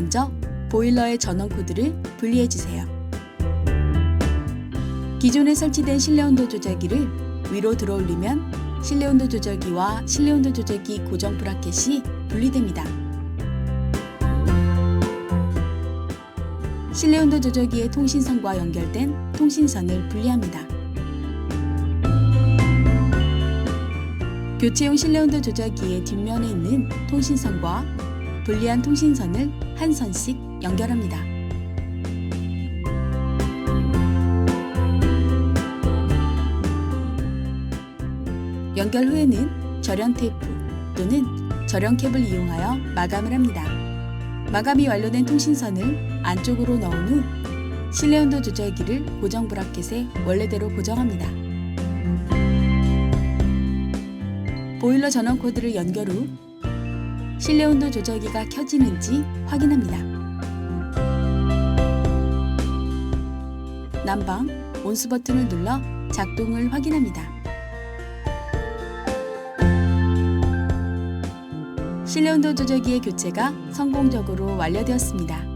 먼저 보일러의 전원 코드를 분리해 주세요. 기존에 설치된 실내 온도 조절기를 위로 들어 올리면 실내 온도 조절기와 실내 온도 조절기 고정 브라켓이 분리됩니다. 실내 온도 조절기의 통신선과 연결된 통신선을 분리합니다. 교체용 실내 온도 조절기의 뒷면에 있는 통신선과 분리한 통신선을 한 선씩 연결합니다. 연결 후에는 절연 테이프 또는 절연 캡을 이용하여 마감을 합니다. 마감이 완료된 통신선을 안쪽으로 넣은 후 실내 온도 조절기를 고정 브라켓에 원래대로 고정합니다. 보일러 전원 코드를 연결 후 실내 온도 조절기가 켜지는지 확인합니다. 난방, 온수 버튼을 눌러 작동을 확인합니다. 실내 온도 조절기의 교체가 성공적으로 완료되었습니다.